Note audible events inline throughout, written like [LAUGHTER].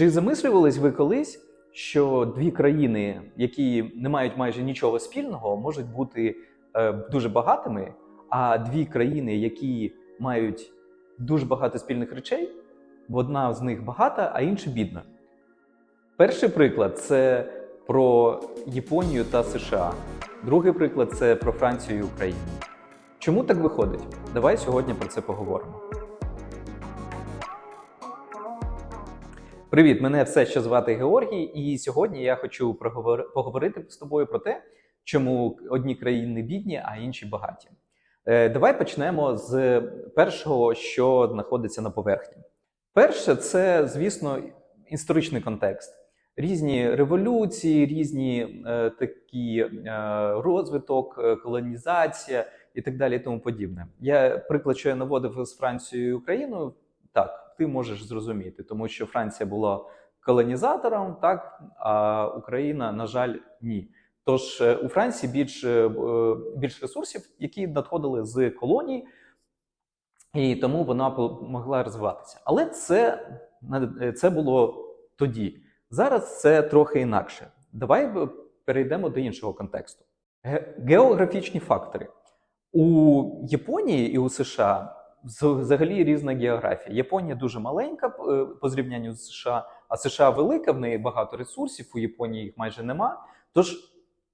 Чи замислювались ви колись, що дві країни, які не мають майже нічого спільного, можуть бути е, дуже багатими, а дві країни, які мають дуже багато спільних речей, одна з них багата, а інша бідна? Перший приклад це про Японію та США. Другий приклад це про Францію і Україну. Чому так виходить? Давай сьогодні про це поговоримо. Привіт, мене все ще звати Георгій, і сьогодні я хочу поговорити з тобою про те, чому одні країни бідні, а інші багаті. Е, Давай почнемо з першого, що знаходиться на поверхні. Перше, це, звісно, історичний контекст. Різні революції, різні е, такі е, розвиток, е, колонізація і так далі, і тому подібне. Я приклад, що я наводив з Францією і Україною, так, ти можеш зрозуміти, тому що Франція була колонізатором, так, а Україна, на жаль, ні. Тож е, у Франції більш, е, е, більш ресурсів, які надходили з колоній, і тому вона могла розвиватися. Але це, це було тоді. Зараз це трохи інакше. Давай перейдемо до іншого контексту. Географічні фактори. У Японії і у США взагалі різна географія. Японія дуже маленька е, по зрівнянню з США, а США велика, в неї багато ресурсів, у Японії їх майже нема. Тож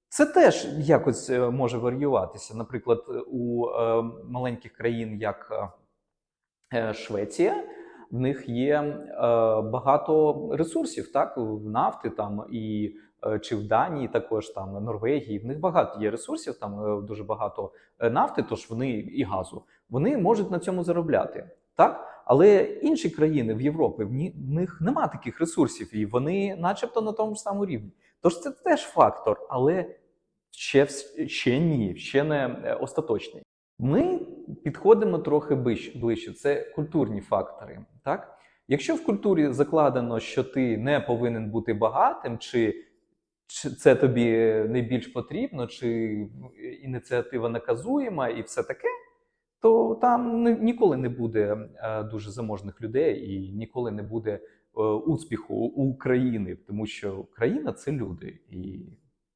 це теж якось е, може варіюватися. Наприклад, у е, маленьких країн, як Швеція, в них є багато ресурсів, так, в нафти там і чи в Данії, також там Норвегії. В них багато є ресурсів, там дуже багато нафти, тож вони і газу. Вони можуть на цьому заробляти. Так? Але інші країни в Європі в них нема таких ресурсів, і вони, начебто, на тому ж самому рівні. Тож це теж фактор, але ще, ще ні, ще не е, остаточний. Ми підходимо трохи ближче. Це культурні фактори. Так? Якщо в культурі закладено, що ти не повинен бути багатим, чи, це тобі не більш потрібно, чи ініціатива наказуєма і все таке, то там ніколи не буде е, дуже заможних людей і ніколи не буде е, успіху у країни, тому що країна це люди. І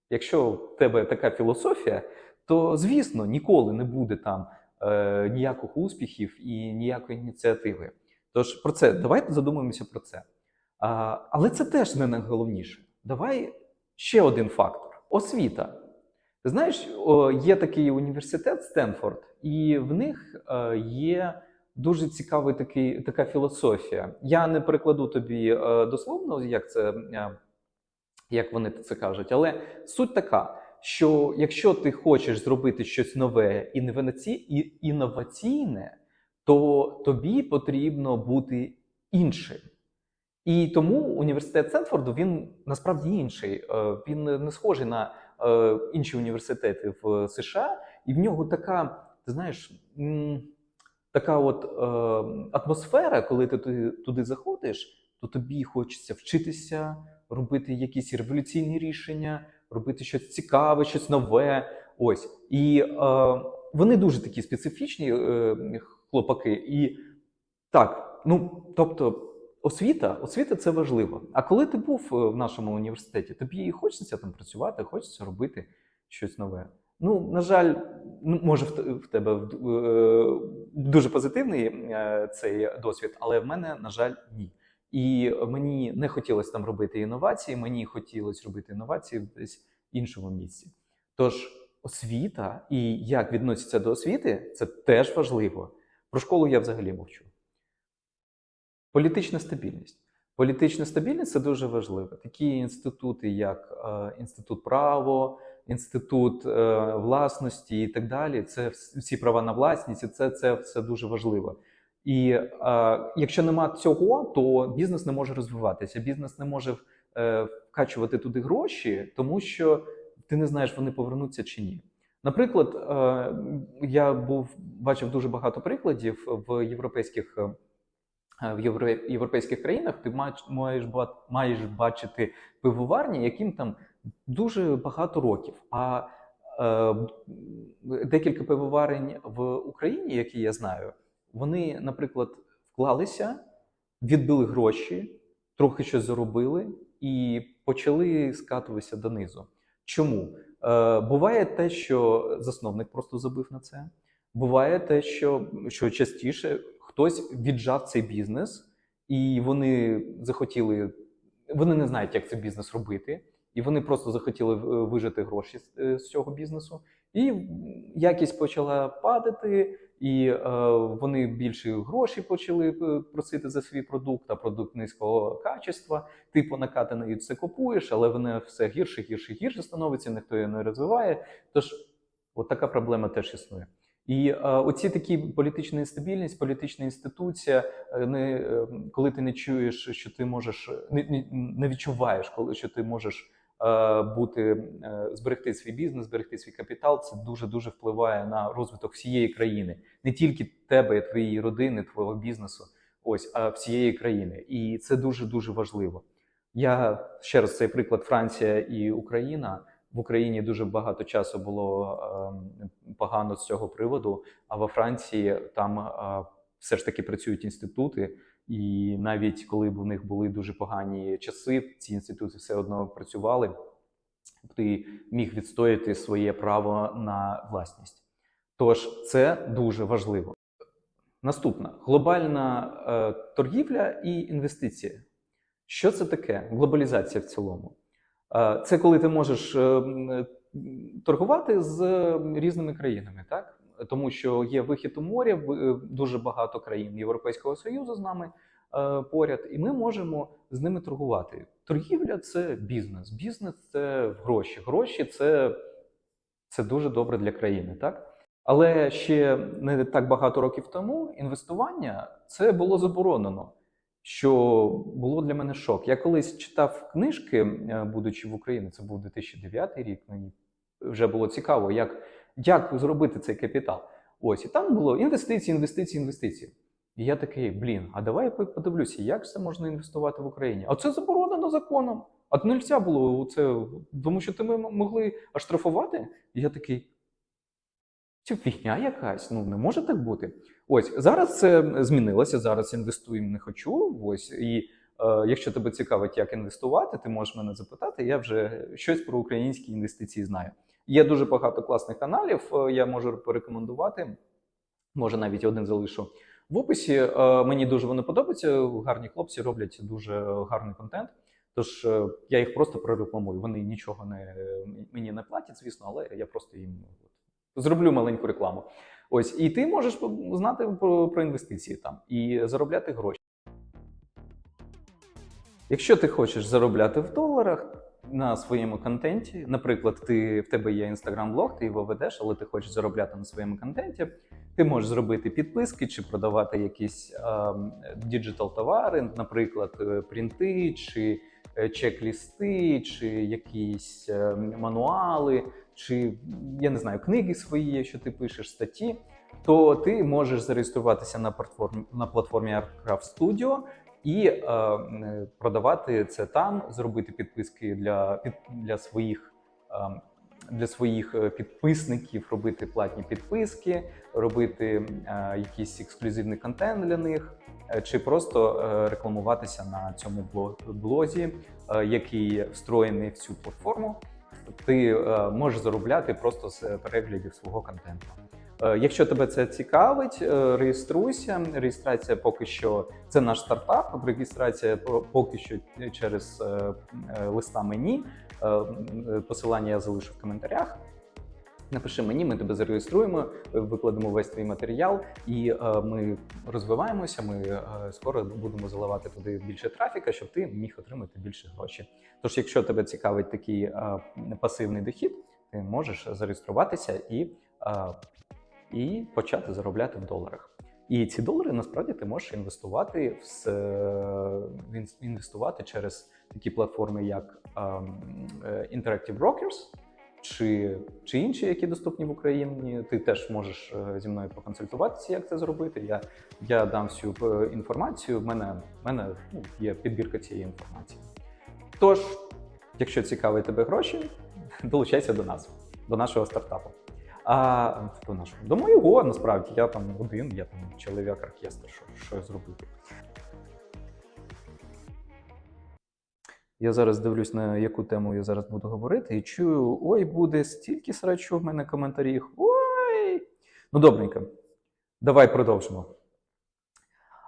якщо в тебе така філософія, то звісно ніколи не буде там е, ніяких успіхів і ніякої ініціативи. Tож про це давайте задумаємося про це. Але це теж не найголовніше. Давай ще один фактор: освіта. Ти знаєш, є такий університет Стенфорд, і в них е, є дуже цікава така філософія. Я не перекладу тобі е, дословно, як це е, як вони це кажуть, але суть така, що якщо ти хочеш зробити щось нове і- інноваційне, то тобі потрібно бути іншим. І тому університет Стенфорду він насправді інший. Він не схожий на інші університети в США, і в нього така, ти знаєш, така от е, атмосфера, коли ти туди, заходиш, то тобі хочеться вчитися, робити якісь революційні рішення, робити щось цікаве, щось нове. Ось. І е, вони дуже такі специфічні е, хлопаки. І так, ну тобто. Освіта, освіта це важливо. А коли ти був е, в нашому університеті, тобі хочеться там працювати, хочеться робити щось нове. Ну, на жаль, ну, може, в, тебе е, дуже позитивний е, цей досвід, але в мене, на жаль, ні. І мені не хотілося там робити інновації, мені хотілося робити інновації в десь іншому місці. Тож освіта і як відносяться до освіти, це теж важливо. Про школу я взагалі мовчу. Політична стабільність. Політична стабільність це дуже важливо. Такі інститути, як е, інститут право, інститут е, власності і так далі. Це всі права на власність, і це, це все дуже важливо. І е, якщо нема цього, то бізнес не може розвиватися. Бізнес не може е, вкачувати туди гроші, тому що ти не знаєш, вони повернуться чи ні. Наприклад, е, я був бачив дуже багато прикладів в європейських. Е, В європейських країнах ти маєш, маєш бачити пивоварні, яким там дуже багато років. А е, декілька пивоварень в Україні, які я знаю, вони, наприклад, вклалися, відбили гроші, трохи щось заробили і почали скатуватися донизу. Чому? Е, буває те, що засновник просто забив на це. Буває те, що, що частіше хтось віджав цей бізнес, і вони захотіли, вони не знають, як цей бізнес робити, і вони просто захотіли е, вижити гроші з, е, з цього бізнесу. І якість почала падати, і е, вони більше грошей почали е, просити за свій продукт, а продукт низького качества. Ти по накатаної це купуєш, але воно все гірше, гірше, гірше становиться, ніхто її не розвиває. Тож, от така проблема теж існує. І е, оці такі політична нестабільність, політична інституція, е, не, е, коли ти не чуєш, що ти можеш, не, не, відчуваєш, коли що ти можеш бути, зберегти свій бізнес, зберегти свій капітал, це дуже дуже впливає на розвиток всієї країни, не тільки тебе, твоєї родини, твого бізнесу, ось а всієї країни. І це дуже дуже важливо. Я ще раз цей приклад Франція і Україна. В Україні дуже багато часу було е, погано з цього приводу. А во Франції там е, все ж таки працюють інститути, і навіть коли б у них були дуже погані часи, ці інститути все одно працювали. Ти міг відстояти своє право на власність. Тож це дуже важливо. Наступна глобальна е, торгівля і інвестиції. Що це таке? Глобалізація в цілому. Е, Це коли ти можеш е, торгувати з різними країнами, так? Тому що є вихід у море, в- е, дуже багато країн Європейського Союзу з нами е, поряд, і ми можемо з ними торгувати. Торгівля це бізнес. Бізнес це гроші. Гроші це, це дуже добре для країни, так? Але ще не так багато років тому інвестування це було заборонено що було для мене шок. Я колись читав книжки, е, будучи в Україні, це був 2009 рік. Мені вже було цікаво, як, як зробити цей капітал. Ось і там було інвестиції, інвестиції, інвестиції. І я такий, блін, а давай я подивлюся, як це можна інвестувати в Україні? А це заборонено законом. А не можна було це, тому що ти ми могли оштрафувати. І я такий. Це фігня якась, ну не може так бути. Ось зараз це змінилося. Зараз інвестуємо не хочу. Ось і е, якщо тебе цікавить, як інвестувати, ти можеш мене запитати. Я вже щось про українські інвестиції знаю. Є дуже багато класних каналів. е, Я можу порекомендувати. Може, навіть один залишу в описі. Е, Мені дуже вони подобаються. Гарні хлопці роблять дуже гарний контент. Тож е, я їх просто прорекламую. Вони нічого не мені не платять, звісно, але я просто їм зроблю маленьку рекламу. Ось, і ти можеш знати про, про інвестиції там і заробляти гроші. Якщо ти хочеш заробляти в доларах на своєму контенті, наприклад, ти в тебе є інстаграм-блог, ти його ведеш, але ти хочеш заробляти на своєму контенті, ти можеш зробити підписки чи продавати якісь діджитал товари, наприклад, е, принти чи е, чек-лісти, чи якісь е, мануали, чи я не знаю, книги свої, що ти пишеш статті, то ти можеш зареєструватися на платформі на платформі Aircraft Studio і е, продавати це там, зробити підписки для, під, для своїх. е, Для своїх е, підписників робити платні підписки, робити е, якийсь ексклюзивний контент для них, е, чи просто е, рекламуватися на цьому блозі, е, який встроєний в цю платформу. Ти е, можеш заробляти просто з переглядів свого контенту. Е, Якщо тебе це цікавить, е, реєструйся. Реєстрація поки що це наш стартап. Реєстрація поки що через е, е, листа мені. Е, Посилання я залишу в коментарях. Напиши мені, ми тебе зареєструємо, викладемо весь твій матеріал, і е, ми розвиваємося. Ми е, скоро будемо заливати туди більше трафіка, щоб ти міг отримати більше грошей. Тож, якщо тебе цікавить такий е, пасивний дохід, ти можеш зареєструватися і, е, і почати заробляти в доларах. І ці долари насправді ти можеш інвестувати в с- інвестувати через такі платформи, як ем, е, Interactive Brokers чи, чи інші, які доступні в Україні. Ти теж можеш е, зі мною поконсультуватися, як це зробити. Я, я дам всю е, інформацію. В мене, в мене ну, є підбірка цієї інформації. Тож, якщо цікавить тебе гроші, [LAUGHS] долучайся до нас, до нашого стартапу. А до нашого до моєго насправді я там один, я там чоловік оркестр, що, що зробити. Я зараз дивлюсь, на яку тему я зараз буду говорити, і чую, ой, буде стільки срачу в мене коментарів. Ой. Ну, добренько. Давай продовжимо.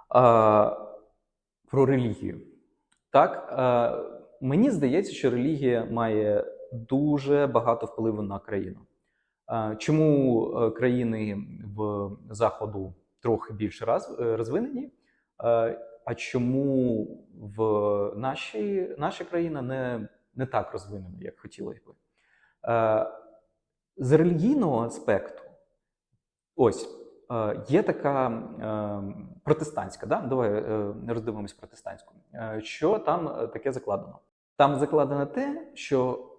А, про релігію. Так, а, мені здається, що релігія має дуже багато впливу на країну. А, чому е, країни в Заходу трохи більше розвинені? А, чому в нашій, наша країна не, не так розвинена, як хотілося би? Е, з релігійного аспекту, ось е, є така е, протестантська, да? давай роздивимось протестантську. Що там таке закладено? Там закладено те, що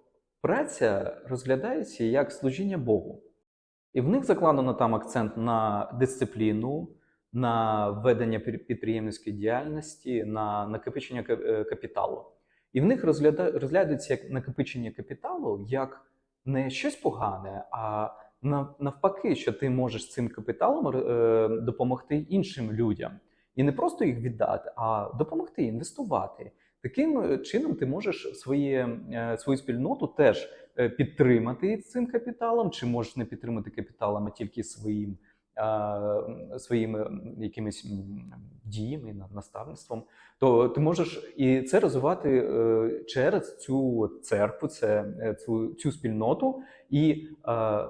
праця розглядається як служіння Богу. І в них закладено там акцент на дисципліну, на ведення підприємницької діяльності, на накопичення е, капіталу. І в них розгляда- як накопичення капіталу як не щось погане, а навпаки, що ти можеш цим капіталом е, допомогти іншим людям. І не просто їх віддати, а допомогти інвестувати. Таким е, чином ти можеш своє, свою спільноту теж підтримати цим капіталом, чи можеш не підтримати капіталом, а тільки своїм, своїми якимись діями, наставництвом. То ти можеш і це розвивати е, через цю церкву, це, е, цю, цю спільноту. І е,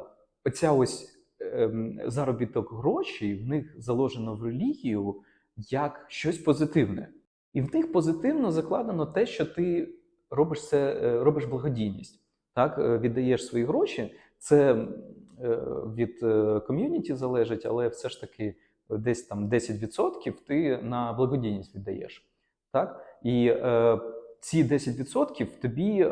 оця ось ем, заробіток грошей в них заложено в релігію як щось позитивне. І в них позитивно закладено те, що ти робиш це, робиш благодійність. Так, віддаєш свої гроші. Це від е, ком'юніті залежить, але все ж таки десь там 10% ти на благодійність віддаєш. Так? І е, ці 10% тобі е,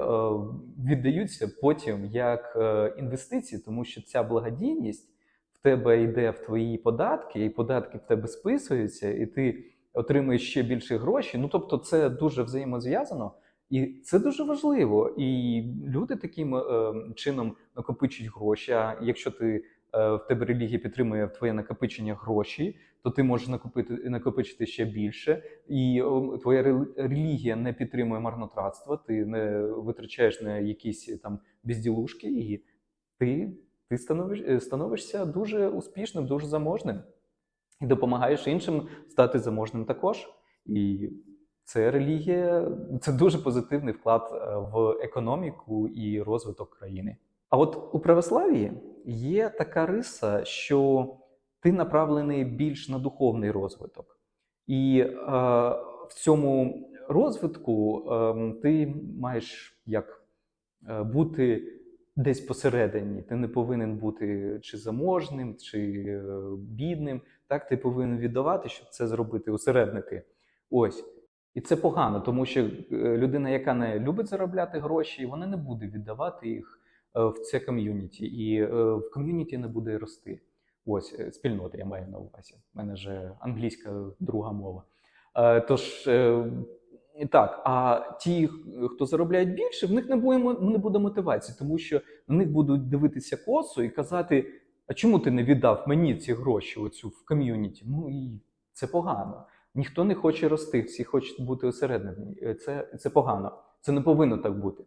віддаються потім як е, інвестиції, тому що ця благодійність в тебе йде в твої податки, і податки в тебе списуються, і ти отримуєш ще більше грошей. Ну тобто, це дуже взаємозв'язано. І це дуже важливо. І люди таким е, чином накопичують гроші. А якщо ти е, в тебе релігія підтримує твоє накопичення грошей, то ти можеш накопити накопичити ще більше. І твоя релігія не підтримує марнотратство, ти не витрачаєш на якісь там безділушки, і ти, ти становиш, е, становишся дуже успішним, дуже заможним. І допомагаєш іншим стати заможним також. І це релігія, це дуже позитивний вклад е, в економіку і розвиток країни. А от у православії є така риса, що ти направлений більш на духовний розвиток. І е, в цьому розвитку е, ти маєш як е, бути десь посередині. Ти не повинен бути чи заможним, чи е, бідним. Так, ти повинен віддавати, щоб це зробити усередники. Ось. І це погано, тому що е, людина, яка не любить заробляти гроші, вона не буде віддавати їх в це ком'юніті, і е, в ком'юніті не буде рости. Ось е, спільнота, я маю на увазі. У мене же англійська друга мова. Е, Тож е, так, а ті, хто заробляють більше, в них не буде, не буде мотивації, тому що на них будуть дивитися косо і казати: а чому ти не віддав мені ці гроші оцю в ком'юніті? Ну і це погано. Ніхто не хоче рости, всі хочуть бути осереднені. Е, Це, це погано. Це не повинно так бути.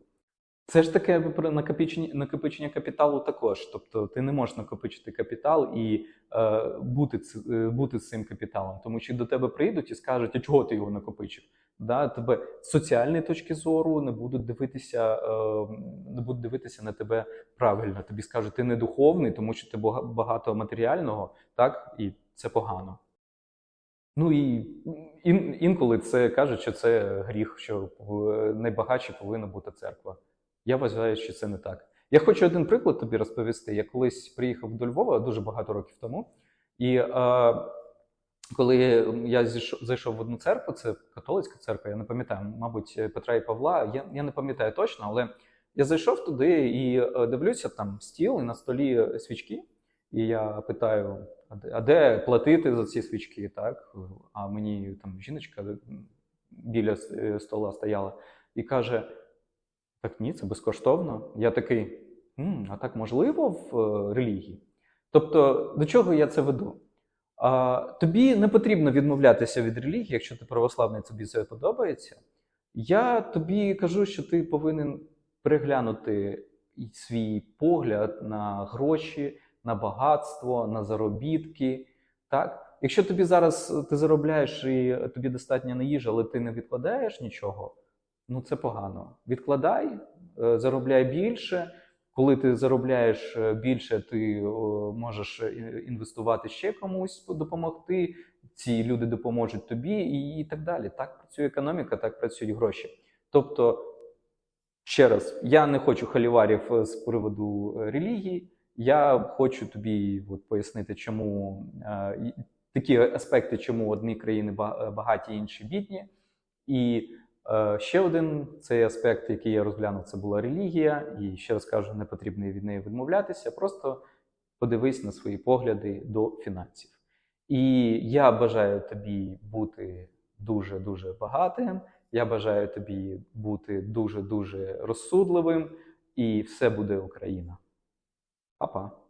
Це ж таке про накопичення, накопичення капіталу також. Тобто ти не можеш накопичити капітал і е, бути, е, бути з цим капіталом, тому що до тебе прийдуть і скажуть, а чого ти його накопичив? Да, тебе з соціальної точки зору не будуть дивитися, е, не будуть дивитися на тебе правильно. Тобі скажуть, ти не духовний, тому що ти багато матеріального, так і це погано. Ну і ін, інколи це кажуть, що це гріх, що найбагатші повинна бути церква. Я вважаю, що це не так. Я хочу один приклад тобі розповісти. Я колись приїхав до Львова дуже багато років тому, і е, коли я зайшов в одну церкву, це католицька церква, я не пам'ятаю, мабуть, Петра і Павла. Я, я не пам'ятаю точно, але я зайшов туди і е, дивлюся там стіл, і на столі свічки. І я питаю: а де, платити за ці свічки? Так? А мені там жіночка біля е, стола стояла і каже: так ні, це безкоштовно. Я такий, «М, а так можливо в е, релігії? Тобто, до чого я це веду? А, тобі не потрібно відмовлятися від релігії, якщо ти православний, тобі це подобається. Я тобі кажу, що ти повинен переглянути свій погляд на гроші, на багатство, на заробітки. Так? Якщо тобі зараз ти заробляєш і тобі достатньо на їжі, але ти не відкладаєш нічого, ну це погано. Відкладай, е, заробляй більше. Коли ти заробляєш е, більше, ти можеш е, інвестувати ще комусь, допомогти. Ці люди допоможуть тобі, і, так далі. Так працює економіка, так працюють гроші. Тобто, ще раз, я не хочу халіварів з приводу релігії. Я хочу тобі от, пояснити, чому е, такі аспекти, чому одні країни багаті, інші бідні. І ще один цей аспект, який я розглянув, це була релігія. І ще раз кажу, не потрібно від неї відмовлятися. Просто подивись на свої погляди до фінансів. І я бажаю тобі бути дуже дуже багатим. Я бажаю тобі бути дуже дуже розсудливим, і все буде Україна. Па-па.